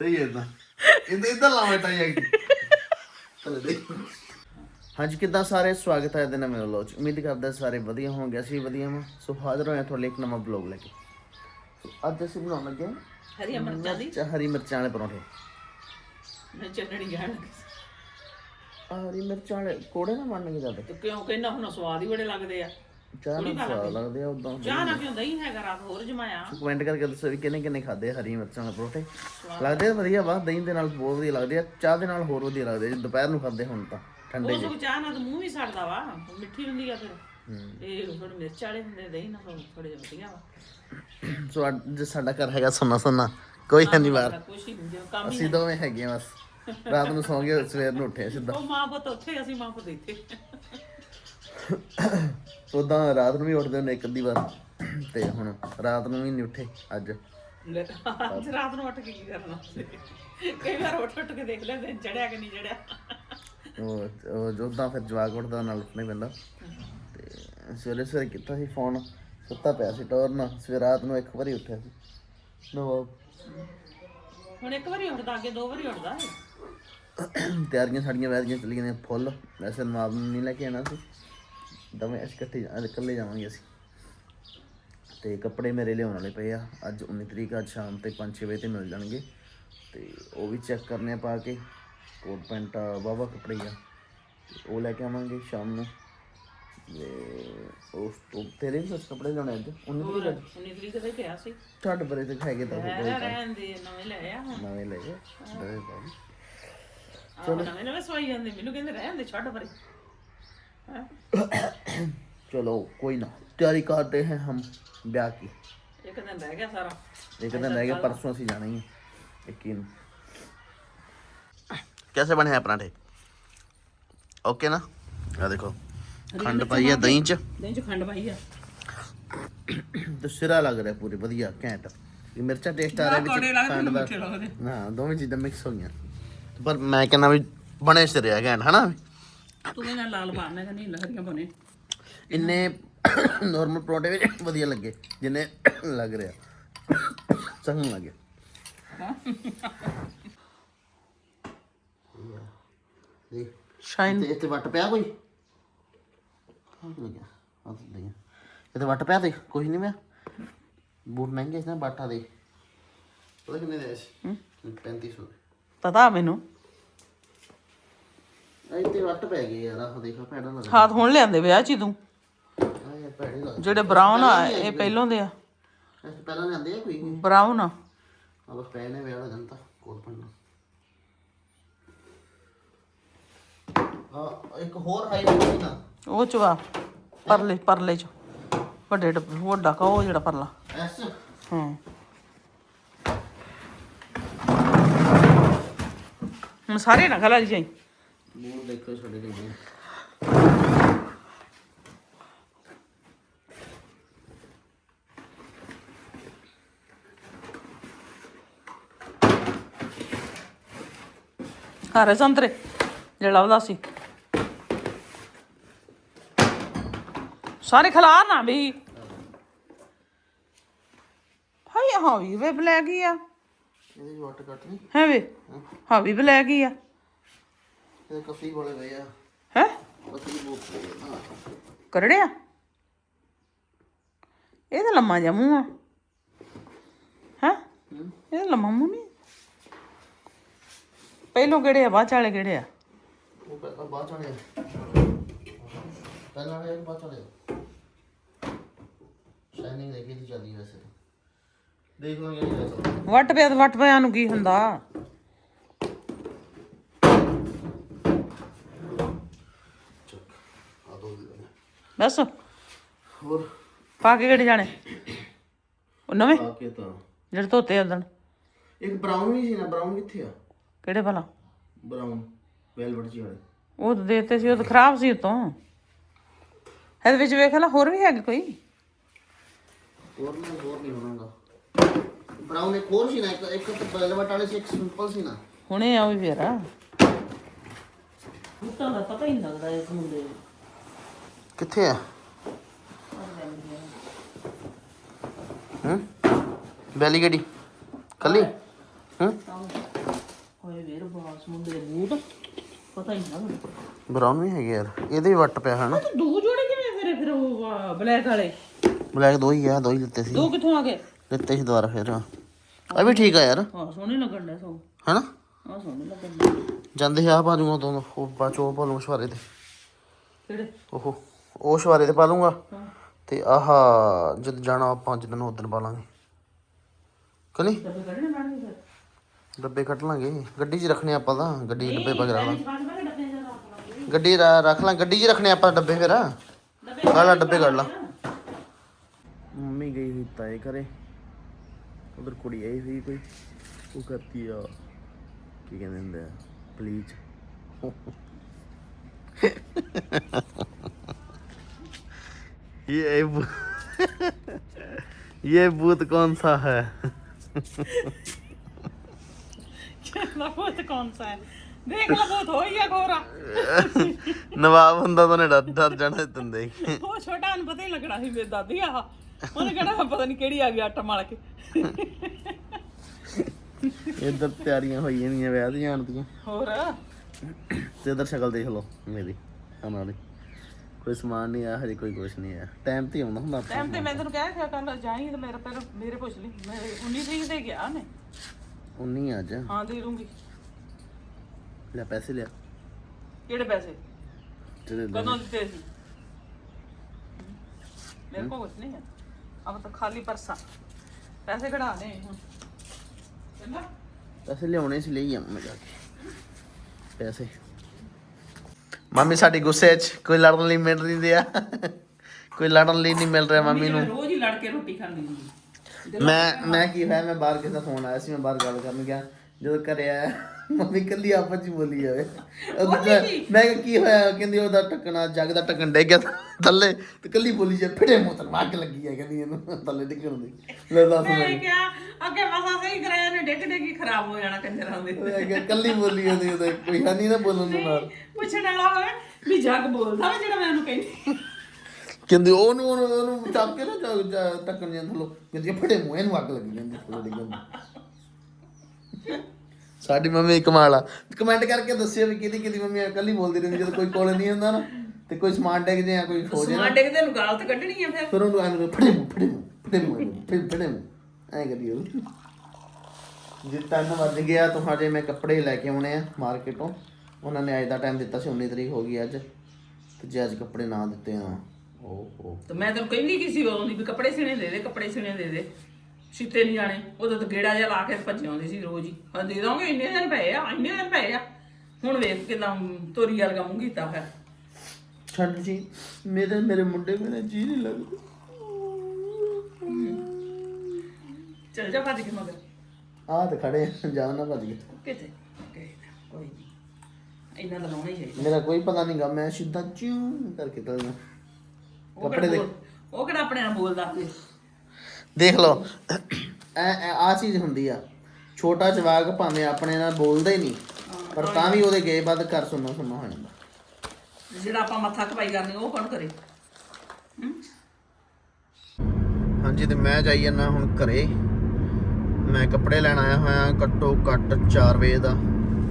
ਦੇ ਹਾਂਜੀ ਕਿੱਦਾਂ ਸਾਰੇ? ਸਵਾਗਤ ਹੈ ਇਹਦੇ ਨਵੇਂ ਵਲੋਗ ਚ। ਉਮੀਦ ਕਰਦਾ ਸਾਰੇ ਵਧੀਆ ਹੋਣਗੇ। ਅਸੀਂ ਵੀ ਵਧੀਆ ਹਾਂ ਸੋ ਹਾਜ਼ਰ ਹੋਏ ਹਾਂ ਤੁਹਾਡੇ ਲਈ ਇੱਕ ਨਵਾਂ ਵਲੋਗ ਲੈ ਕੇ। ਸੋ ਅੱਜ ਅਸੀਂ ਬਣਾਉਣ ਲੱਗੇ ਹਾਂ ਹਰੀਆਂ ਮਿਰਚਾਂ ਦੀ। ਮਿਰਚ- ਹਰੀ ਮਿਰਚਾਂ ਵਾਲੇ ਪਰੌਂਠੇ। ਮੈਂ ਚਟਣੀ ਜਾਣ ਲੱਗੀ ਹਰੀ ਮਿਰਚਾਂ ਵਾਲੇ ਕੋੜੇ ਨਾ ਬਣਨਗੇ ਜ਼ਿਆਦਾ। ਤੇ ਕਿਉਂ? ਕਹਿੰਦਾ ਹੁਣ ਸਵਾਦ ਹੀ ਬੜੇ ਲੱਗਦੇ ਆ। ਚਾਹ ਨਾਲ ਸਵਾਦ ਲੱਗਦੇ ਆ ਉਦਾਂ ਚਾਹ ਨਾ ਕਿਉਂ ਦਹੀਂ ਹੈਗਾ ਰਾਤ ਹੋਰ ਜਮਾਇਆ। ਕਮੈਂਟ ਕਰਕੇ ਦੱਸੋ ਵੀ ਕਿੰਨੇ ਕਿੰਨੇ ਖਾਦੇ ਹਰੀ ਮਿਰਚਾਂ ਵਾਲੇ ਪਰੌਂਠੇ। ਲੱਗਦੇ ਆ ਵਧੀਆ ਵਾ ਦਹੀਂ ਦੇ ਨਾਲ ਬਹੁਤ ਵਧੀਆ ਲੱਗਦੇ ਆ ਚਾਹ ਦੇ ਨਾਲ ਹੋਰ ਵਧੀਆ ਲੱਗਦੇ ਜੇ ਦੁਪਹਿਰ ਨੂੰ ਖਾਦੇ ਹੁਣ ਤਾਂ ਠੰਡੇ ਉਹ ਚਾਹ ਨਾਲ ਤਾਂ ਮੂੰਹ ਵੀ ਸੜਦਾ ਵਾ ਮਿੱਠੀ ਹੁੰਦੀ ਆ ਫਿਰ। ਇਹ ਥੋੜੇ ਮਿਰਚ ਵਾਲੇ ਹੁੰਦੇ ਦਹੀਂ ਨਾਲ ਥੋੜੇ ਜਿਹਾ ਵਧੀਆ ਵਾ। ਸੋ ਅੱਜ ਸਾਡਾ ਘਰ ਹੈਗਾ ਸੁੰਨਾ ਸੁੰਨਾ ਕੋਈ ਹੈ ਨਹੀਂ ਬਾਹਰ। ਕੁਛ ਹੀ ਨਹੀਂ ਕੰਮ ਹੀ ਅਸੀਂ ਦੋਵੇਂ ਹੈਗੇ ਬਸ। ਰਾਤ ਨੂੰ ਸੌਂ ਗਏ ਸਵੇਰ ਨੂੰ ਉੱਠੇ ਸਿੱਧਾ। ਉਹ ਮਾਂ ਪੁੱਤ ਉੱਥੇ ਅਸੀਂ ਮਾਂ ਪੁੱਤ ਇੱਥੇ। ਉਦਾਂ ਰਾਤ ਨੂੰ ਵੀ ਉੱਠਦੇ ਹੁੰਦੇ ਇੱਕ ਅੱਧੀ ਵਾਰ ਤੇ ਹੁਣ ਰਾਤ ਨੂੰ ਵੀ ਨਹੀਂ ਉੱਠੇ ਅੱਜ। ਲੈ, ਅੱਜ ਰਾਤ ਨੂੰ ਉੱਠ ਕੇ ਕੀ ਕਰਨਾ ਕਈ ਵਾਰ ਉੱਠ ਉੱਠ ਕੇ ਦੇਖ ਲੈਂਦੇ ਚੜਿਆ ਕਿ ਨਹੀਂ ਚੜਿਆ? ਉਹ ਜੋਦਾਂ ਫਿਰ ਜਵਾਕ ਉੱਠਦਾ ਨਾਲ ਉੱਠਣਾ ਹੀ ਪੈਂਦਾ। ਤੇ ਸਵੇਰੇ ਸਵੇਰੇ ਕੀਤਾ ਸੀ ਫੋਨ ਸੁੱਤਾ ਪਿਆ ਸੀ ਟੌਰ ਨਾਲ ਸਵੇਰ ਰਾਤ ਨੂੰ ਇੱਕ ਵਾਰੀ ਉੱਠਿਆ ਸੀ। ਨੋ ਹੁਣ ਇੱਕ ਵਾਰੀ ਉੱਠਦਾ ਅੱਗੇ ਦੋ ਵਾਰੀ ਉੱਠਦਾ ਤਿਆਰੀਆਂ ਸਾਡੀਆਂ ਵੈਦੀਆਂ ਚੱਲੀਆਂ ਨੇ ਫੁੱਲ। ਵੈਸੇ ਮਾਪ ਨੂੰ ਨਹੀਂ ਲੈ ਕੇ ਆਣਾ ਸੀ। ਦਵੇਂ ਅਸੀਂ ਇਕੱਠੇ ਇਕੱਲੇ ਜਾਵਾਂਗੇ ਅਸੀਂ। ਤੇ ਕੱਪੜੇ ਮੇਰੇ ਲਿਆਉਣ ਵਾਲੇ ਪਏ ਆ। ਅੱਜ 19 ਤਰੀਕ ਅੱਜ ਸ਼ਾਮ ਤੇ 5-6 ਵਜੇ ਤੇ ਮਿਲ ਜਾਣਗੇ। ਤੇ ਉਹ ਵੀ ਚੈੱਕ ਕਰਨੇ ਆ ਪਾ ਕੇ। ਕੋਟ ਪੈਂਟ ਵਾਵਾ ਕੱਪੜੇ ਆ। ਤੇ ਉਹ ਲੈ ਕੇ ਆਵਾਂਗੇ ਸ਼ਾਮ ਨੂੰ। ਤੇ ਉਸ ਤੋਂ ਤੇਰੇ ਵੀ ਕੱਪੜੇ ਲਿਆਉਣੇ ਅੱਜ? 19 ਤਰੀਕ ਅੱਜ? 19 ਤਰੀਕ ਦੇ ਕਿਹਾ ਸੀ। ਛੱਡ ਬਰੇ ਤੇ ਹੈਗੇ ਤਾਂ ਰਹਿਣ ਦੇ ਨਵੇਂ ਲੈ ਆ ਹੁਣ। ਨਵੇਂ ਲੈ ਨਵੇਂ ਲਏ। ਆਹ ਨਵੇਂ ਨਵੇਂ ਸਵਾਈ ਜਾਂਦੇ। ਮੈਨੂੰ ਕਹਿੰਦੇ ਰਹਿਣ ਦੇ ਛੱਡ ਪਰੇ? चलो कोई ना तैयारी करते हैं हम ब्याह की ਇੱਕ ਦਿਨ ਰਹਿ ਗਿਆ ਸਾਰਾ एक दिन रह गया परसों से जाना ही है यकीन कैसे बने हैं पराठे ओके ना आ देखो खंड पाई है दही च ਦਹੀਂ ਚ ਖੰਡ ਪਾਈ ਆ तो सिरा लग रहा है पूरी बढ़िया घैंट ये मिर्चा टेस्ट आ रहा है ਕੌੜੇ विच ਲੱਗਦੇ खंड ਮੈਨੂੰ दा ਮਿੱਠੇ ਲੱਗਦੇ हाँ दोवें चीज़ां मिक्स हो गई पर मैं कहना भी ਤੂੰ ਕਹਿੰਦਾ ਲਾਲ ਪਾਣਾ ਕਿ ਨਹੀਂ ਲਹਰੀਆਂ ਬਣੇ ਇੰਨੇ ਨਾਰਮਲ ਪਰੌਂਠੇ ਵਿੱਚ ਵਧੀਆ ਲੱਗੇ ਜਿੰਨੇ ਲੱਗ ਰਿਹਾ। ਚੰਗ ਲੱਗੇ ਦੇਖ ਸ਼ਾਈਨ ਤੇ ਇੱਥੇ ਵੱਟ ਪਿਆ ਕੋਈ? ਹਾਂ ਲੱਗਿਆ ਆ ਨਹੀਂ ਇੱਥੇ ਵੱਟ ਪਿਆ ਤੇ ਕੁਝ ਨਹੀਂ ਪਿਆ? ਬੂਟ ਮਹਿੰਗੇ ਸੀ ਨਾ ਬਾਟਾ ਦੇ। ਪਤਾ ਕਿੰਨੇ ਦੇ ਸੀ? 3500 ਦੇ। ਪਤਾ ਮੈਨੂੰ। ਇੱਥੇ ਵੱਟ ਪੈ ਗਏ ਯਾਰ ਆਹ ਦੇਖੋ ਭੈੜਾ ਲੱਗ ਹਾਥ ਹੁਣ ਲਿਆਂਦੇ ਵਿਆਹ ਚ ਹੀ ਤੂੰ ਭੈੜੇ ਲੱਗ ਜਿਹੜੇ ਬਰਾਊਨ ਆ ਇਹ ਪਹਿਲੋਂ ਦੇ ਆ। ਪਹਿਲਾਂ ਲੈਂਦੇ ਆ ਕੋਈ? ਬਰਾਊਨ ਆ। ਆ ਬਸ ਪੈ ਨੇ ਵਿਆਹ ਦਾ ਜਨਤਾ ਕੋਲ ਪੰਨਾ ਆ ਇੱਕ ਹੋਰ ਹਾਈ ਨਾ। ਉਹ ਚ ਵਾ ਪਰਲੇ ਪਰਲੇ ਚ। ਵੱਡੇ ਡੱਬੇ ਵੱਡਾ ਕਾ ਉਹ ਜਿਹੜਾ ਪਰਲਾ। ਐਸ। ਹਾਂ। ਹੁਣ ਸਾਰੇ ਨਾ ਖਲਾ ਜਾਈ ਮੂੰਹ ਦੇਖੋ ਛੋਟੇ ਜਿਹੇ ਹਰੇ ਸੰਤਰੇ ਜਿਹੜਾ ਉਹਦਾ ਸੀ। ਸਾਰੇ ਖਲਾਰ ਨਾ ਵੀ। ਹਾਈ ਹਾਂ ਵੀ ਵੇ ਬਲੈਕ ਹੀ ਆ। ਇਹਦੇ ਚ ਵਾਟਰ ਕੱਟ ਨਹੀਂ ਹੈ ਵੇ ਹਾਂ। ਵੀ ਬਲੈਕ ਹੀ ਆ। ਇਹਦੇ ਕਫੀ ਬੋਲੇ ਪਏ ਆ। ਹੈ? ਕਫੀ ਬੋਲ ਪਏ ਆ ਕਰੜਿਆ ਇਹ ਤਾਂ ਲੰਮਾ ਜਿਹਾ ਮੂੰਹ ਆ। ਹੈ? ਇਹ ਲੰਮਾ ਮੂੰਹ ਨਹੀਂ। ਪਹਿਲੋਂ ਕਿਹੜੇ ਆ ਬਾਅਦ ਚ ਵਾਲੇ ਕਿਹੜੇ ਆ? ਉਹ ਪਹਿਲਾਂ ਬਾਅਦ ਚੜਿਆ ਪਹਿਲਾਂ ਵਾਲੇ ਬਾਅਦ ਚੜਿਆ ਸ਼ਾਈਨਿੰਗ ਦੇਖੀ ਦੀ ਚੱਲਦੀ ਵੈਸੇ ਦੇਖ ਲਾਂਗੇ ਵੱਟ ਪਿਆ ਵੱਟ ਪਿਆ ਨੂੰ ਕੀ ਹੁੰਦਾ ਚੱਕ ਆ ਦੋ ਦੇ ਦੇਣੇ। ਬਸ। ਹੋਰ? ਪਾ ਕੇ ਕਿਹੜੇ ਜਾਣੇ? ਉਹ ਨਵੇਂ? ਆ ਕੇ ਤਾਂ। ਜਿਹੜੇ ਧੋਤੇ ਉਦਣ। ਇੱਕ ਬਰਾਊਨ ਵੀ ਸੀ ਨਾ ਬਰਾਊਨ ਕਿੱਥੇ ਆ? ਕਿਹੜੇ ਭਲਾ ਬਰਾਊਨ ਵੈਲਵਟ ਜੀ ਵਾਲੇ। ਉਹ ਤਾਂ ਦੇਤੇ ਸੀ ਉਹ ਤਾਂ ਖਰਾਬ ਸੀ ਉਤੋਂ। ਇਹਦੇ ਵਿੱਚ ਵੇਖ ਲੈ ਹੋਰ ਵੀ ਹੈਗੇ ਕੋਈ? ਹੋਰ ਨਾ ਹੋਰ ਨਹੀਂ ਹੋਣਾਗਾ। ਬਰਾਊਨ ਇੱਕ ਹੋਰ ਸੀ ਨਾ ਇੱਕ ਇੱਕ ਤਾਂ ਵੈਲਵਟ ਵਾਲੇ ਸੀ ਇੱਕ ਸਿੰਪਲ ਸੀ ਨਾ। ਹੁਣੇ ਆ ਵੀ ਫੇਰ। ਉਤਾਂ ਦਾ ਪਤਾ ਹੀ ਨਹੀਂ ਲੱਗਦਾ ਇਸ ਮੁੰਡੇ ਨੂੰ। ਕਿੱਥੇ ਆ? ਹੂੰ? ਬੈਲੀ ਗੱਡੀ। ਕੱਲੀ? ਹੂੰ? ਹੋਏ ਵੀਰ ਬਾਸ ਮੁੰਡੇ ਦੇ ਬੂਟ। ਪਤਾ ਹੀ ਨਾ ਬਰਾਊਨ ਵੀ ਹੈਗੇ ਯਾਰ। ਇਹਦੇ ਵੀ ਵੱਟ ਪਿਆ ਹਨ। ਦੋ ਜੋੜੇ ਕਿਵੇਂ ਫਿਰ ਫਿਰ ਉਹ ਬਲੈਕ ਵਾਲੇ। ਬਲੈਕ ਦੋ ਹੀ ਆ ਦੋ ਹੀ ਲਿੱਤੇ ਸੀ। ਦੋ ਕਿੱਥੋਂ ਆ ਗਏ? ਲਿੱਤੇ ਸੀ ਦੁਬਾਰਾ ਫਿਰ ਆ ਵੀ ਠੀਕ ਆ ਯਾਰ। ਹਾਂ ਸੋਹਣੇ ਲੱਗਣ ਦੇ ਸੋ ਹਨਾ? ਹਾਂ ਸੋਹਣੇ ਲੱਗਣ ਜਾਂਦੇ ਆ ਬਾਜੂਆਂ ਤੋਂ ਉਹ ਬਾਚੋ ਉਹ ਸ਼ਵਾਰੇ ਤੇ ਪਾ ਲੂੰਗਾ। ਤੇ ਆਹ ਜਦ ਜਾਣਾ ਆਪਾਂ ਜਦੋਂ ਉਦੋਂ ਪਾ ਲਾਂਗੇ। ਕਨੀ ਡੱਬੇ ਕੱਢਣੇ ਮੈਡਮ ਫਿਰ? ਡੱਬੇ ਕੱਢ ਲਾਂਗੇ। ਗੱਡੀ 'ਚ ਰੱਖਣੇ ਆਪਾਂ ਤਾਂ ਗੱਡੀ 'ਚ ਡੱਬੇ ਪਾ ਕੇ ਰੱਖ ਲਾਂਗੇ। ਡੱਬੇ ਗੱਡੀ ਰ- ਰੱਖ ਲਾਂ ਗੱਡੀ 'ਚ ਰੱਖਣੇ ਆਪਾਂ ਡੱਬੇ ਫਿਰ। ਡੱਬੇ ਕੱਢ ਲਾ ਡੱਬੇ ਕੱਢ ਲਾ। ਮੰਮੀ ਗਈ ਹੋਈ ਤਾਏ ਘਰੇ। ਉਧਰ ਕੁੜੀ ਆਈ ਹੋਈ ਕੋਈ। ਉਹ ਕਰਤੀ ਆ ਕੀ ਕਹਿੰਦੇ ਹੁੰਦੇ ਆ ਪਲੀਜ਼ ये भू- ये भूत कौन सा है ਨਾ ਬਹੁਤ ਕੌਣ ਸਾ ਹੈ ਦੇਖ ਲਾ ਬਹੁਤ ਹੋਈ ਆ ਗੋਰਾ ਨਵਾਬ ਹੁੰਦਾ ਤਾਂ ਉਹਨੇ ਡਰ ਡਰ ਜਾਣਾ ਤੁੰਦੇ ਉਹ ਛੋਟਾ ਨੂੰ ਪਤਾ ਹੀ ਲੱਗਣਾ ਸੀ ਮੇਰੀ ਦਾਦੀ ਆ ਉਹਨੇ ਕਹਿਣਾ ਪਤਾ ਨਹੀਂ ਕਿਹੜੀ ਆ ਗਈ ਆਟਾ ਮਲ ਕੇ ਇੱਧਰ ਤਿਆਰੀਆਂ ਹੋਈ ਜਾਂਦੀਆਂ ਵਿਆਹ ਦੀਆਂ ਆਉਣ ਦੀਆਂ ਹੋਰ ਤੇ ਇੱਧਰ ਸ਼ਕਲ ਦੇਖ ਲਓ ਮੇਰੀ ਆਉਣ ਵਾਲੀ ਕੋਈ ਸਮਾਨ ਨਹੀਂ ਆਇਆ ਹਜੇ ਕੋਈ ਕੁਛ ਨਹੀਂ ਆਇਆ ਟਾਈਮ ਤੇ ਹੀ ਆਉਣਾ ਹੁੰਦਾ ਆਪਾਂ ਟਾਈਮ ਤੇ ਮੈਂ ਤੈਨੂੰ ਕਹਿਆ ਕਿ ਕੱਲ ਜਾਈ ਤੇ ਮੇਰੇ ਪਹਿਲਾਂ ਮੇਰੇ ਪੁੱਛ ਲਈ। ਮੈਂ 19 ਤਰੀਕ ਤੇ ਗਿਆ ਨੇ ਉਨੀ ਅੱਜ। ਹਾਂ ਦੇ ਦੂੰਗੀ। ਲੈ ਪੈਸੇ ਲਿਆ। ਕਿਹੜੇ ਪੈਸੇ? ਤੇਰੇ ਦੇ। ਕਦੋਂ ਦਿੱਤੇ ਸੀ? ਮੇਰੇ ਕੋਲ ਕੁਝ ਨਹੀਂ ਹੈ ਅਬ ਤਾਂ ਖਾਲੀ ਪਰਸਾ। ਪੈਸੇ ਕਢਾ ਲੈ ਹੁਣ। ਚੰਗਾ ਪੈਸੇ ਲਿਆਉਣੇ ਸੀ ਲਈ ਆਵਾਂ ਮੈਂ ਜਾ ਕੇ। ਪੈਸੇ। ਮੰਮੀ ਸਾਡੀ ਗੁੱਸੇ 'ਚ ਕੋਈ ਲੜਨ ਲਈ ਮਿਲ ਨਹੀਂ ਰਿਹਾ ਕੋਈ ਲੜਨ ਲਈ ਨਹੀਂ ਮਿਲ ਰਿਹਾ ਮੰਮੀ ਨੂੰ ਰੋਜ਼ ਹੀ ਲੜ ਕੇ ਰੋਟੀ ਖਾਂਦੀ ਹੁੰਦੀ ਮੈਂ ਮੈਂ ਕੀ ਹੋਇਆ ਮੈਂ ਬਾਹਰ ਕਿਸੇ ਦਾ ਫੋਨ ਆਇਆ ਸੀ ਮੈਂ ਬਾਹਰ ਗੱਲ ਕਰਨ ਗਿਆ। ਜਦੋਂ ਘਰੇ ਆਇਆ ਮੰਮੀ ਕੱਲੀ ਆਪਸ ਚ ਬੋਲੀ ਜਾਵੇ। ਉਹ ਮੈਂ ਕਿਹਾ ਕੀ ਹੋਇਆ? ਕਹਿੰਦੀ ਉਹਦਾ ਟੱਕਣਾ ਜੱਗ ਦਾ ਟੱਕਣ ਡਿੱਗ ਗਿਆ ਥੱਲੇ ਤੇ ਕੱਲੀ ਬੋਲੀ ਜਾ ਫਿੜੇ ਮੂੰਹ ਤੇ ਅੱਗ ਲੱਗੀ ਹੈ ਕਹਿੰਦੀ ਇਹਨੂੰ ਥੱਲੇ ਡਿੱਗਣ ਦੀ। ਲੈ ਦੱਸ ਮੈਂ ਕਿਹਾ ਅੱਗੇ ਮਸਾ ਸਹੀ ਕਰਾਇਆ ਨੇ ਡਿੱਗ ਡਿੱਗ ਹੀ ਖਰਾਬ ਹੋ ਜਾਣਾ ਕੰਜਰਾਂ ਦੇ। ਮੈਂ ਕਿਹਾ ਕੱਲੀ ਬੋਲੀ ਉਹਦੀ ਉਹਦੇ ਕੋਈ ਹੈ ਨਹੀਂ ਨਾ ਬੋਲਣ ਨੂੰ ਨਾਲ। ਪੁੱਛਣ ਵਾਲਾ ਹੋਵੇ ਵੀ ਜੱਗ ਬੋਲਦਾ ਵਾ ਜਿਹੜਾ ਮੈਂ ਉਹਨੂੰ ਕਹਿੰਦੀ। ਕਹਿੰਦੀ ਉਹਨੂੰ ਉਹਨੂੰ ਉਹਨੂੰ ਚੱਕ ਕੇ ਨਾ ਟੱਕਣ ਜਾਂਦਾ ਥੱਲੋਂ। ਕਹਿੰਦੀ ਫਿੜੇ ਮੂੰਹ ਇਹਨੂੰ ਅੱਗ ਲੱਗੀ ਜਾਂਦੀ ਥੱਲੇ ਡਿੱਗਣ ਦੀ। ਸਾਡੀ ਮੰਮੀ ਕਮਾਲ ਆ ਕਮੈਂਟ ਕਰਕੇ ਦੱਸਿਓ ਵੀ ਕਿਹਦੀ ਕਿਹਦੀ ਮੰਮੀ ਕੱਲੀ ਬੋਲਦੀ ਰਹਿੰਦੀ ਜਦੋਂ ਕੋਈ ਕੋਲ ਨਹੀਂ ਹੁੰਦਾ ਨਾ ਤੇ ਕੋਈ ਸਮਾਨ ਡਿੱਗ ਜੇ ਕੋਈ ਖੋ ਜੇ ਨਾ। ਸਮਾਂ ਡਿੱਗਦੇ ਨੂੰ ਗਾਲ ਤੇ ਕੱਢਣੀ ਆ ਫਿਰ। ਫਿਰ ਉਹਨੂੰ ਐਵੇਂ ਫੜੇ ਮੂੰਹ ਫੜੇ ਫੜੇ ਫੜੇ ਫੜੇ ਮੂੰਹ। ਐਂ ਕਰੀ ਉਹ। ਜੇ ਤਿੰਨ ਵੱਜ ਗਿਆ ਤੁਹਾਡੇ ਮੈਂ ਕੱਪੜੇ ਲੈ ਕੇ ਆਉਣੇ ਆ ਮਾਰਕੀਟੋਂ। ਉਹਨਾਂ ਨੇ ਅੱਜ ਦਾ ਟਾਈਮ ਦਿੱਤਾ ਸੀ 19 ਤਰੀਕ ਹੋ ਗਈ ਅੱਜ। ਤੇ ਜੇ ਅੱਜ ਕੱਪੜੇ ਨਾ ਦਿੱਤੇ ਆ ਓਹੋ। ਤੇ ਮੈਂ ਤੈਨੂੰ ਕਹਿੰਦੀ ਕੀ ਸੀ ਉਦੋਂ ਦੀ ਵੀ ਕੱਪੜੇ ਸਿਣੇ ਦੇ ਦੇ ਕੱਪੜੇ ਸਿਣੇ ਦੇ ਦੇ। ਸੀਤੇ ਨਹੀਂ ਜਾਣੇ। ਉਦੋਂ ਤਾਂ ਗੇੜਾ ਜਿਹਾ ਲਾ ਕੇ ਭੱਜ ਆਉਂਦੀ ਸੀ ਰੋਜ਼ ਹੀ। ਹਾਂ ਦੇ ਦਾਂਗੇ ਇੰਨੇ ਦਿਨ ਪਏ ਆ ਇੰਨੇ ਦਿਨ ਪਏ ਆ। ਹੁਣ ਵੇਖ ਕਿਦਾਂ ਤੋਰੀ ਵਰਗਾ ਮੂੰਹ ਕੀਤਾ ਹੈ ਛੱਡ ਜੀ ਮੇਰੇ ਮੇਰੇ ਮੁੰਡੇ ਮੇਰੇ ਜੀ ਨਹੀਂ ਲੱਗਦਾ। ਚੱਲ ਜਾ ਭੱਜ ਕੇ ਮਗਰ। ਆਹ ਤੇ ਖੜੇ ਆ, ਨਾ ਭੱਜ ਕੇ। ਕਿਤੇ ਕਿਤੇ ਨਾ, ਕੋਈ ਨਹੀਂ ਇੰਨਾ ਤਾਂ ਲਾਉਣਾ ਹੀ ਚਾਹੀਦਾ। ਮੇਰਾ ਕੋਈ ਪਤਾ ਨਹੀਂ ਗਾ ਮੈਂ ਸਿੱਧਾ ਚਿਉਂ ਕਰਕੇ ਜਾਣਾ ਉਹ ਕੱਪੜੇ ਕਿਹੜਾ ਦੇ ਬੋਲ- ਉਹ ਕਿਹੜਾ ਆਪਣੇ ਨਾਲ ਬੋਲਦਾ? ਦੇਖ ਲਓ। ਐ ਆ ਚੀਜ਼ ਹੁੰਦੀ ਆ। ਛੋਟਾ ਜਵਾਕ ਭਾਵੇਂ ਆਪਣੇ ਨਾਲ ਬੋਲਦਾ ਹੀ ਨਹੀਂ ਪਰ ਤਾਂ ਵੀ ਉਹਦੇ ਗਏ ਬਾਅਦ ਘਰ ਸੁਣਨਾ ਸੁਣਨਾ ਹੋ ਜਾਂਦਾ। ਜਿਹੜਾ ਆਪਾਂ ਮੱਥਾ ਖਪਾਈ ਕਰਨੀ ਉਹ ਕੌਣ ਕਰੇ? ਹਾਂਜੀ ਤੇ ਮੈਂ ਜਾਈ ਜਾਂਦਾ ਹੁਣ ਘਰੇ। ਮੈਂ ਕੱਪੜੇ ਲੈਣ ਆਇਆ ਹੋਇਆ ਘੱਟੋ ਘੱਟ 4 ਵਜੇ ਦਾ।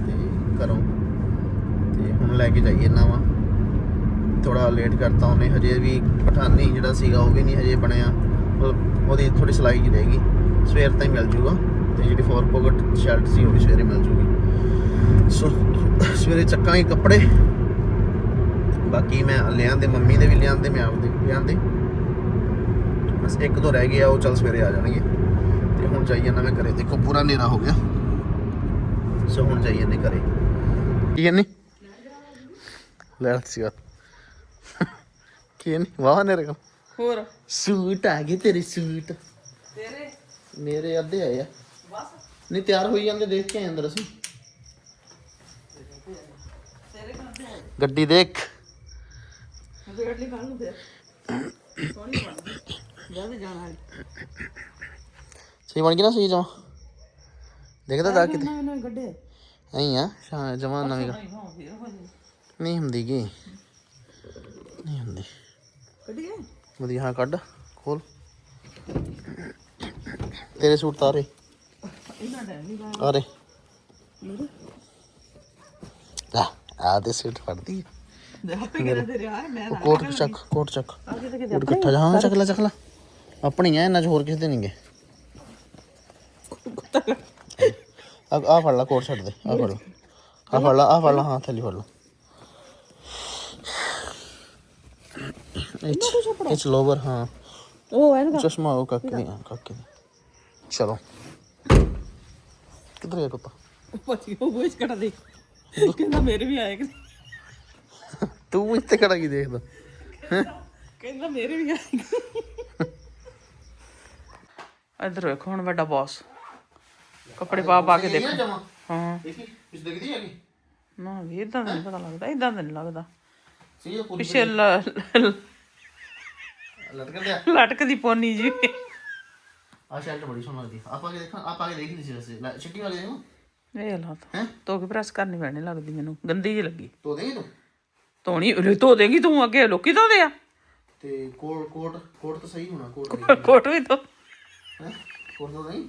ਤੇ ਘਰੋਂ। ਤੇ ਹੁਣ ਲੈ ਕੇ ਜਾਈਏ ਨਾ ਵਾ। ਥੋੜਾ ਲੇਟ ਕਰਤਾ ਉਹਨੇ ਹਜੇ ਵੀ ਪਠਾਨੀ ਜਿਹੜਾ ਸੀਗਾ ਉਹ ਵੀ ਨਹੀਂ ਹਜੇ ਬਣਿਆ। ਉਹਦੀ ਥੋੜੀ ਸਲਾਈ ਜਿਹੀ ਰਹੇਗੀ। ਸਵੇਰ ਤਾਈਂ ਮਿਲ ਜੂਗਾ ਤੇ ਜਿਹੜੀ ਫੋਰ ਪੋਕਟ ਸ਼ਰਟ ਸੀ ਉਹ ਵੀ ਸਵੇਰੇ ਮਿਲ ਜੂਗੀ। ਸੋ ਸਵੇਰੇ ਚੱਕਾਂਗੇ ਕੱਪੜੇ। ਬਾਕੀ ਮੈਂ ਲਿਆਂਦੇ, ਮੰਮੀ ਦੇ ਵੀ ਲਿਆਂਦੇ, ਮੈਂ ਆਪਦੇ ਵੀ ਲਿਆਂਦੇ। ਬਸ ਇੱਕ ਦੋ ਰਹਿ ਗਿਆ ਉਹ ਚੱਲ ਸਵੇਰੇ ਆ ਜਾਣਗੇ। ਤੇ ਹੁਣ ਜਾਈ ਜਾਂਦਾ ਮੈਂ ਘਰੇ। ਦੇਖੋ ਪੂਰਾ ਹਨੇਰਾ ਹੋ ਗਿਆ। ਸੋ ਹੁਣ ਜਾਈ ਜਾਂਦੇ ਘਰੇ। ਕੀ ਕਹਿੰਨੀ ਲੈ ਸੀ ਕੀ ਨਹੀਂ ਵਾਹ, ਹਨੇਰੇ ਹੋਰ? ਸੂਟ ਆ ਗਏ ਤੇਰੇ ਸੂਟ। ਤੇਰੇ? ਮੇਰੇ ਅੱਧੇ ਆਏ ਆ। ਬਸ। ਨਹੀਂ ਤਿਆਰ ਹੋਈ ਜਾਂਦੇ ਦੇਖ ਕੇ ਆਏ ਅੰਦਰ ਅਸੀਂ। ਤੇਰੇ ਕਰਦੇ ਗੱਡੀ ਦੇਖ। ਵੇਟ ਲਈ ਕੱਲ ਨੂੰ ਫਿਰ ਸੋਹਣੀ ਬਣਦੀ ਜਦ ਜਾਣਾ ਸਹੀ ਬਣ ਗਈ ਨਾ ਸਹੀ ਜਮਾ? ਦੇਖਦਾ ਜਾ ਕਿਤੇ। ਗੱਡੇ। ਐਂ ਆ ਸ਼ਾ ਜਮਾ ਨਵੀਂ। ਨਹੀਂ ਹੁੰਦੀ ਗੀ ਨਹੀਂ ਹੁੰਦੀ। ਕੱਢੀਏ ਵਧੀਆ ਹਾਂ ਕੱਢ ਖੋਲ। ਤੇਰੇ ਸੂਟ ਤਾਰੇ। ਮੇਰੇ ਆ ਆ ਤੇ ਸਿੱਟ ਫੜਦੀ ਦੇ ਆ ਉਹ ਕੋਟ ਚੱਕ ਕੋਟ ਚੱਕ। ਆ ਕੋਟ ਇਕੱਠਾ ਜਾ ਹਾਂ ਚੱਕ ਲੈ ਚੱਕ ਲੈ। ਆਪਣੀਆਂ ਇਹਨਾਂ ਚ ਹੋਰ ਕਿਸੇ ਦੇ ਨਹੀਂਗੇ ਆ ਆ ਫੜ ਲੈ ਕੋਟ ਛੱਡ ਦੇ। ਆ ਫੜ ਲੈ। ਆ ਫੜ ਲੈ ਆ ਫੜ ਲੈ ਹਾਂ ਥੱਲੇ ਫੜ ਲੈ। ਇਹ ਇਹ ਲੋਵਰ ਹਾਂ। ਉਹ ਹੈ ਨਾ ਚਸ਼ਮਾ ਉਹ ਕਾਕੇ ਦੀ ਕਾਕੇ ਦੀ ਚਲੋ। ਕਿੱਧਰ ਗਿਆ ਕੁੱਤਾ? ਪਤੀ ਉਹ ਬੁਝ ਕਟਾ ਦੇ ਕਹਿੰਦਾ ਮੇਰੇ ਵੀ ਆਏ ਤੂੰ ਇੱਥੇ ਖੜਾ ਕੀ ਦੇਖਦਾ? ਕਹਿੰਦਾ ਮੇਰੇ ਵੀ ਆਏ ਇਧਰ ਵੇਖੋ ਹੁਣ ਵੱਡਾ ਬਾਸ ਕੱਪੜੇ ਪਾ ਪਾ ਕੇ ਦੇਖੋ ਹਾਂ। ਦੇਖੀ? ਇਸ ਦਿਖਦੀ ਹੈਗੀ? ਨਾ ਵੀ ਇਦਾਂ ਨਹੀਂ ਪਤਾ ਲੱਗਦਾ ਇਦਾਂ ਨਹੀਂ ਲੱਗਦਾ। ਹੈ ਪਿੱਛੇ ਲਟਕ ਗਿਆ ਲਟਕਦੀ ਪੋਨੀ ਜੀ। ਆ ਸ਼ਰਟ ਬੜੀ ਸੋਹਣੀ ਲੱਗਦੀ ਆਪਾਂ ਕੇ ਦੇਖਾਂ ਆਪਾਂ ਕੇ ਦੇਖ ਸੀ ਵੈਸੇ। ਲੈ, ਵਾਲੀ ਦੇਖੋ ਇਹ ਹਾਲਾਤ ਹੈ? ਧੋ ਕੇ ਪ੍ਰੈਸ ਕਰਨੀ ਪੈਣੀ ਲੱਗਦੀ ਮੈਨੂੰ। ਗੰਦੀ ਜਿਹੀ ਲੱਗੀ। ਤੋ ਦੇਗੀ ਤੂੰ? ਧੋਣੀ ਉਰੇ ਧੋ ਦੇਗੀ ਤੂੰ ਅੱਗੇ। ਲੋਕੀ ਧੋਦੇ ਆ। ਤੇ ਕੋਟ ਕੋਟ ਕੋਟ ਤਾਂ ਸਹੀ ਹੋਣਾ ਕੋਟ ਕੋਟ ਵੀ ਧੋ। ਹੈ? ਕੋਟ ਤਾਂ ਨਹੀਂ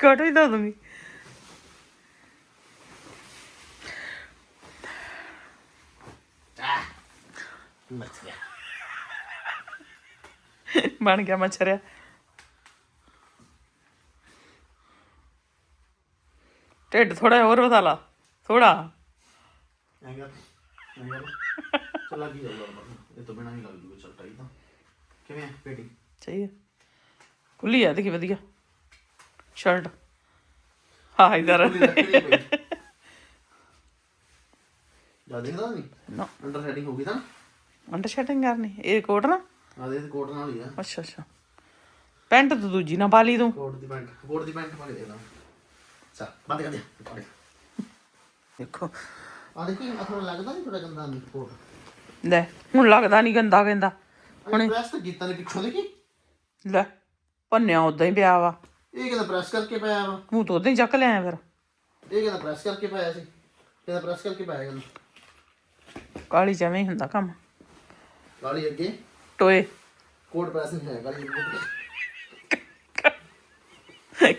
ਕੋਟ ਵੀ ਧੋ ਦੂੰਗੀ। ਮੱਚ ਗਿਆ। ਬਣ ਗਿਆ ਮੱਛਰਿਆ ਢਿੱਡ ਥੋੜਾ ਹੋਰ ਵਧਾ ਲਾ ਥੋੜਾ ਐਂਗਰ ਐਂਗਰ ਚਲਾ ਕੀ ਜਾਊਗਾ ਬਾਬਾ ਇਹ ਤੋਂ ਬਿਨਾ ਨਹੀਂ ਲੱਗ ਜੂਗਾ ਚੱਲ ਟਾਈ ਤਾਂ। ਕਿਵੇਂ ਹੈ ਪੇਟੀ? ਸਹੀ ਹੈ ਖੁੱਲੀ ਆ ਦੇਖੀ ਵਧੀਆ। ਸ਼ਰਟ। ਹਾਂ ਇਧਰ। ਜਾ ਦੇਖਦਾ ਨਹੀਂ ਨਾ। ਅੰਡਰ ਹੈਡਿੰਗ ਹੋ ਗਈ ਤਾਂ? ਅੰਡਰ ਸ਼ਰਟਿੰਗ ਕਰਨੀ ਇਹ ਕੋਟ ਨਾ। ਆ ਦੇ ਕੋਟ ਨਾਲ ਹੀ ਆ। ਅੱਛਾ ਅੱਛਾ। ਪੈਂਟ ਤਾਂ ਦੂਜੀ ਨਾ ਪਾ ਲਈ ਤੂੰ। ਕੋਟ ਦੀ ਪੈਂਟ ਕੋਟ ਦੀ ਪੈਂਟ ਪਾ ਕੇ ਦੇ ਚਾ ਬੰਦ ਕਰ ਦੇ ਪਾ ਦੇ ਦੇਖੋ। ਆ ਦੇਖੀ ਆ ਥੋੜਾ ਲੱਗਦਾ ਨਹੀਂ ਥੋੜਾ ਗੰਦਾ ਨਹੀਂ ਕੋਟ? ਲੈ ਹੁਣ ਲੱਗਦਾ ਨਹੀਂ ਗੰਦਾ ਕਹਿੰਦਾ। ਹੁਣੇ ਪ੍ਰੈਸ ਤਾਂ ਕੀਤਾ ਨੇ ਪਿੱਛੋਂ ਦੇਖੀ? ਲੈ ਭੰਨਿਆ ਉਦਾਂ ਹੀ ਪਿਆ ਵਾ। ਇਹ ਕਹਿੰਦਾ ਪ੍ਰੈਸ ਕਰਕੇ ਪਾਇਆ ਵਾ? ਮੂੰਹ ਤੋਂ ਉਦਾਂ ਹੀ ਚੱਕ ਲਿਆ ਫਿਰ। ਇਹ ਕਹਿੰਦਾ ਪ੍ਰੈਸ ਕਰਕੇ ਪਾਇਆ ਸੀ? ਕਹਿੰਦਾ ਪ੍ਰੈਸ ਕਰਕੇ ਪਾਇਆ ਕਹਿੰਦਾ ਕਾਲੀ ਜਵੇਂ ਹੁੰਦਾ ਕੰਮ। ਗਾਲੀ ਅੱਗੇ। ਟੋਏ ਕੋਟ ਪ੍ਰੈਸ ਨਹੀਂ ਹੈ ਗਾਲੀ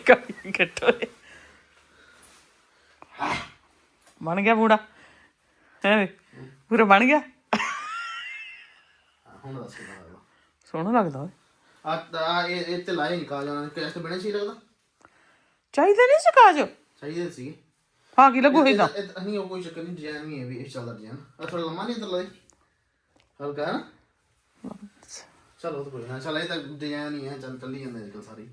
ਕਾਲੀ ਟੋਏ ਬਣ ਗਿਆ ਬੂੜਾ ਹੈ ਪੂਰਾ ਬਣ ਗਿਆ। ਹੁਣ ਦੱਸ ਕਿਦਾਂ ਲੱਗਦਾ? ਸੋਹਣਾ ਲੱਗਦਾ ਓਏ। ਆ ਤਾਂ ਇਹ ਇਹ ਤੇ ਲਾਏ ਨਿਕਾਲ ਜਾਣਾ ਕੈਸਟ ਬਣੇ ਸੀ ਲੱਗਦਾ? ਚਾਹੀਦਾ ਨਹੀਂ ਸੀ ਕਾਜ? ਚਾਹੀਦੇ ਸੀ। ਹਾਂ ਕੀ ਲੱਗੂ ਇਦਾਂ ਇਹ ਤਾਂ ਨਹੀਂ ਉਹ ਕੋਈ ਚੱਕਰ ਨਹੀਂ ਡਿਜ਼ਾਈਨ ਨਹੀਂ ਹੈ ਵੀ ਇਹ ਚੱਲਦਾ ਡਿਜ਼ਾਈਨ ਆ ਥੋੜਾ ਲੰਮਾ ਨਹੀਂ ਹਲਕਾ ਹੈ ਨਾ? ਚਲੋ ਉਹ ਤਾਂ ਕੋਈ ਨਾ। ਚਲ ਇਹ ਤਾਂ ਡਿਜ਼ਾਈਨ ਹੀ ਹੈ ਚੱਲ ਚੱਲੀ ਜਾਂਦੇ ਅੱਜ ਸਾਰੀ।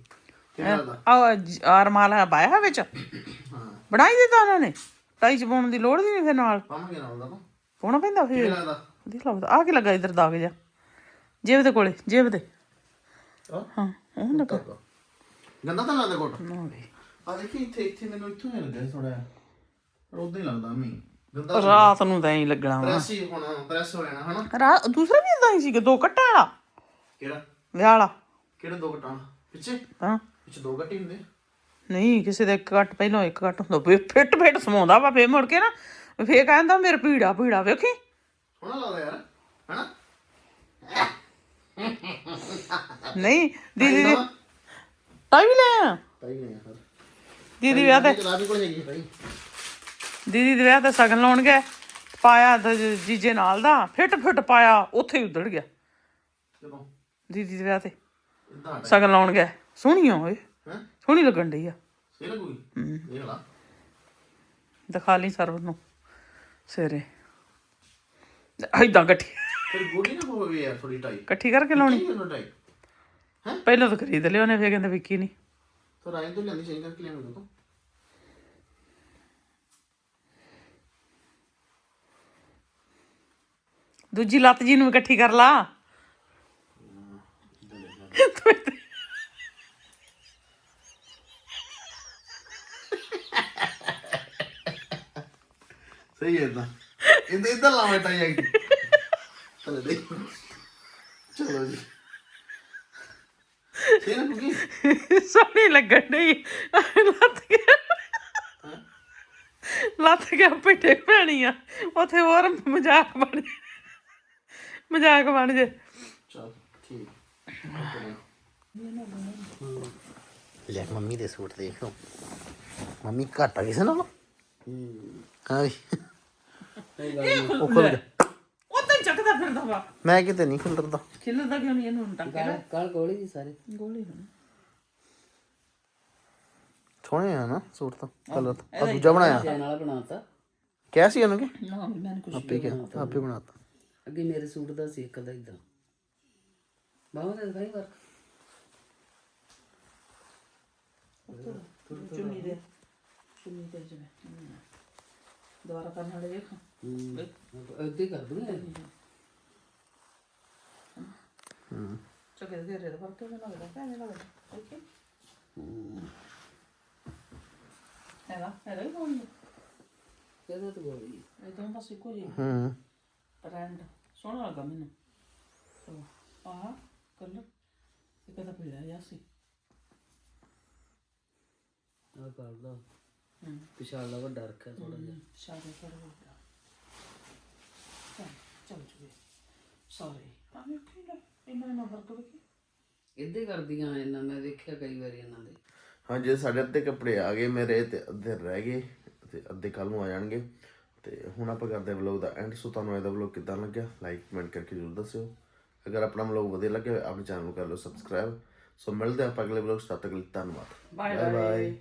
ਕਿਵੇਂ ਲੱਗਦਾ ਆ? ਆਰਮਾਲ ਬਾਇਆ ਵਿੱਚ? ਹਾਂ। ਬਣਾਈ ਦਿੱਤਾ ਉਹਨਾਂ ਨੇ? ਟਾਈ ਚ ਪਾਉਣ ਦੀ ਲੋੜ ਨਹੀਂ ਫਿਰ ਨਾਲ। ਪਾਵਾਂਗੇ ਨਾਲ ਦਾ ਤਾਂ ਪਾਉਣਾ ਪੈਂਦਾ ਫਿਰ? ਕਿਵੇਂ ਲੱਗਦਾ? ਵਧੀਆ ਲੱਗਦਾ ਆ ਕੀ ਲੱਗਾ ਇਧਰ ਦਾਗ ਜਾ। ਜੇਬ ਦੇ ਕੋਲੇ ਜੇਬ ਦੇ। ਹਾਂ ਹਾਂ ਉਹ ਲੱਗਾ ਗੰਦਾ ਤਾਂ ਲੱਗਦਾ ਕੋਟ? ਨਾ ਵੇ। ਆ ਦੇਖੀ ਇੱਥੇ ਇੱਥੇ ਮੈਨੂੰ ਇੱਥੋਂ ਹੀ ਲੱਗਾ ਥੋੜਾ ਜਿਹਾ। ਪਰ ਉਦਾਂ ਹੀ ਲੱਗਦਾ ਮੈਂ ਗੰਦਾ ਰਾਤ ਨੂੰ ਤਾਂ ਐਂ ਲੱਗਣਾ ਵਾ। ਪ੍ਰੈਸ ਹੀ ਹੋਣਾ ਪ੍ਰੈਸ ਹੋ ਜਾਣਾ ਹਨਾ? ਰਾਤ ਦੂਸਰਾ ਵੀ ਇਦਾਂ ਹੀ ਸੀਗਾ ਦੋ ਕੱਟਾਂ ਵਾਲਾ। ਕਿਹੜਾ? ਵਿਆਹ ਵਾਲਾ ਕਿਹੜੇ ਦੋ ਘਟਾਂ ਪਿੱਛੇ? ਹਾਂ। ਪਿੱਛੇ ਦੋ ਘੱਟੇ ਹੁੰਦੇ। ਨਹੀਂ ਕਿਸੇ ਦਾ ਇੱਕ ਕੱਟ ਪਹਿਲਾਂ ਇੱਕ ਕੱਟ ਹੁੰਦਾ। ਫੇ ਫਿੱਟ ਫਿੱਟ ਸਮਾਉਂਦਾ ਵਾ ਫੇ ਮੁੜ ਕੇ ਨਾ ਫੇ ਕਹਿੰਦਾ ਮੇਰੇ ਪੀੜਾ ਪੀੜਾ ਵੇਖੀ। ਸੋਹਣਾ ਲੱਗਦਾ ਯਾਰ ਹਨਾ? ਨਹੀਂ ਦੀਦੀ ਦੀ ਤਾਈ ਵੀ ਲੈ ਆ। ਤਾਈ ਨੇ ਯਾਰ ਦੀਦੀ ਵਿਆਹ ਤੇ ਰਾਵੀ ਕੋਲ ਹੈਗੀ ਤਾਈ ਦੀਦੀ ਦੇ ਵਿਆਹ ਤੇ ਸਗਨ ਲਾਉਣ ਗਏ ਪਾਇਆ ਤਾਂ ਜ- ਜੀਜੇ ਨਾਲ ਦਾ ਫਿੱਟ ਫਿੱਟ ਪਾਇਆ ਉੱਥੇ ਹੀ ਉਧੜ ਗਿਆ। ਚਲੋ। ਦੀਦੀ ਦੇ ਵਿਆਹ ਤੇ। ਇਦਾਂ ਸਗਨ ਲਾਉਣ ਗਏ ਸੋਹਣੀਆਂ ਓਏ ਹੈ? ਸੋਹਣੀ ਲੱਗਣ ਡਈ ਆ। ਦੇਖ ਲਾ। ਦਿਖਾ ਲਈ ਸਰਵ ਨੂੰ। ਸਵੇਰੇ ਐਦਾਂ ਇਕੱਠੀ ਫਿਰ ਗੋਡੀ ਨਾ ਹੋਵੇ ਯਾਰ ਥੋੜੀ ਟਾਈ। ਇਕੱਠੀ ਕਰਕੇ ਲਾਉਣੀ। ਮੈਨੂੰ ਟਾਈ। ਪਹਿਲਾਂ ਤਾਂ ਖਰੀਦ ਲਿਆ ਉਹਨੇ ਫੇਰ ਕਹਿੰਦੇ ਵਿੱਕੀ ਨਹੀਂ। ਤਾਂ ਰਾਇਨ ਤੋਂ ਲੈਣੀ ਚਾਹੀਦੀ ਕਰਕੇ ਲੈਣੀ ਤੂੰ। ਦੂਜੀ ਲੱਤ ਜੀ ਨੂੰ ਇਕੱਠੀ ਕਰ ਲਾ। ਆਈ ਚਲੋ ਦੇ ਚਲੋ ਜੀ। ਸੇ ਨਾ ਕੁਕੀ? ਸੋਹਣੀ ਲੱਗਣ ਡਈ। ਲੱਤ ਗਿਆ ਲੱਤ ਗਿਆ ਪਿੱਟੇ ਪੈਣੀ ਆ। ਉਥੇ ਹੋਰ ਮਜ਼ਾਕ ਬਣ ਮਜ਼ਾਕ ਬਣ ਜੇ। ਲੈ ਮੰਮੀ ਦੇ ਸੂਟ ਦੇਖੋ ਮੰਮੀ ਘੱਟ ਆ ਕਿਸੇ ਨਾਲੋਂ ਹਾਂ ਉਹ। ਖੁੱਲ ਗਿਆ। ਉਹ ਤਾਂ ਚੱਕਦਾ ਫਿਰਦਾ ਵਾ। ਮੈਂ ਕਿਤੇ ਨਹੀਂ ਖਿਲਰਦਾ। ਖਿਲਦਾ ਕਿਉਂ ਨਹੀਂ ਇਹਨੂੰ ਕੇ ਕਾਲ ਗੋਲੀ ਦੀ ਸਾਰੇ। ਗੋਲੀ ਹੁਣ ਸੋਹਣੇ ਆ ਨਾ ਸੂਟ ਤਾਂ ਕਲਰ ਤਾਂ। ਦੂਜਾ ਬਣਾਇਆ? ਚੈਨ ਵਾਲਾ ਬਣਾਤਾ। ਕਿਹਾ ਸੀ ਉਹਨੂੰ ਕਿ? ਨਾ ਮੈਂ ਕੁਝ ਆਪੇ ਕਿਹਾ ਆਪੇ ਬਣਾਤਾ। ਅੱਗੇ ਮੇਰੇ ਸੂਟ ਦਾ ਸੀ ਇੱਕ ਦਾ ਇਦਾਂ। ਬਾਹਾਂ ਤੇ ਦਿਖਾਈ ਵਰਕ ਚੁੰਨੀ ਦੇ ਚੁੰਨੀ ਤੇ ਜਿਵੇਂ ਹਮ। ਦੁਬਾਰਾ ਕਰਨ ਵਾਲੇ ਹੂੰ ਇੱਦਾਂ ਹੀ ਕਰ ਦੂੰਗਾ ਚੱਕੇ ਦੇ ਰੇ ਪਰ ਕਿਵੇਂ ਲੱਗਦਾ ਕਿਵੇਂ ਲੱਗਦਾ ਓਕੇ ਹੈਗਾ ਹੈਗਾ ਹੀ ਹੋਣੀ ਕਿਹਦਾ ਤੇ ਗੋਲੀ ਇਹ ਤਾਂ ਬਸ ਇੱਕੋ ਜਿਹੀ ਹੂੰ ਟ੍ਰੈਂਡ ਸੋਹਣਾ ਲੱਗਾ ਮੈਨੂੰ ਆਹ ਕਦਾ ਪੀੜਾ ਜਿਹਾ ਸੀ। ਆ ਕਰਦਾ ਹੂੰ ਪਿਛਾਲਾ ਵੱਡਾ ਰੱਖਿਆ ਥੋੜਾ ਜਿਹਾ। ਸ਼ਾਦੇ ਕਰ ਹੋਗਾ ਚੱਲ ਚੱਲ ਜੂਏ ਸੌਰੀ। ਆ ਮੈਂ ਕਿਹੜਾ ਇਹਨਾਂ ਨਾਲ ਵਰਕ ਵੇਖੀ ਇੱਦਾਂ ਕਰਦੀਆਂ ਇਹਨਾਂ ਮੈਂ ਦੇਖਿਆ ਕਈ ਵਾਰੀ ਇਹਨਾਂ ਦੇ। ਹਾਂ ਜੇ ਸਾਡੇ ਅੱਧੇ ਕੱਪੜੇ ਆ ਗਏ ਮੇਰੇ ਤੇ ਅੱਧੇ ਰਹਿ ਗਏ ਤੇ ਅੱਧੇ ਕੱਲ ਨੂੰ ਆ ਜਾਣਗੇ। ਤੇ ਹੁਣ ਆਪਾਂ ਕਰਦੇ ਵਲੌਗ ਦਾ ਐਂਡ ਸੋ ਤੁਹਾਨੂੰ ਇਹਦਾ ਵਲੌਗ ਕਿੱਦਾਂ ਲੱਗਿਆ? ਲਾਈਕ ਕਮੈਂਟ ਕਰਕੇ ਜ਼ਰੂਰ ਦੱਸਿਓ। ਅਗਰ ਆਪਣਾ ਵਲੌਗ ਵਧੀਆ ਲੱਗਿਆ ਆਪਣੇ ਚੈਨਲ ਨੂੰ ਕਰ ਲਓ ਸਬਸਕ੍ਰਾਈਬ ਸੋ ਮਿਲਦੇ ਆਪਾਂ ਅਗਲੇ ਵਲੌਗ ਤੱਕ ਲਈ ਧੰਨਵਾਦ। Bye bye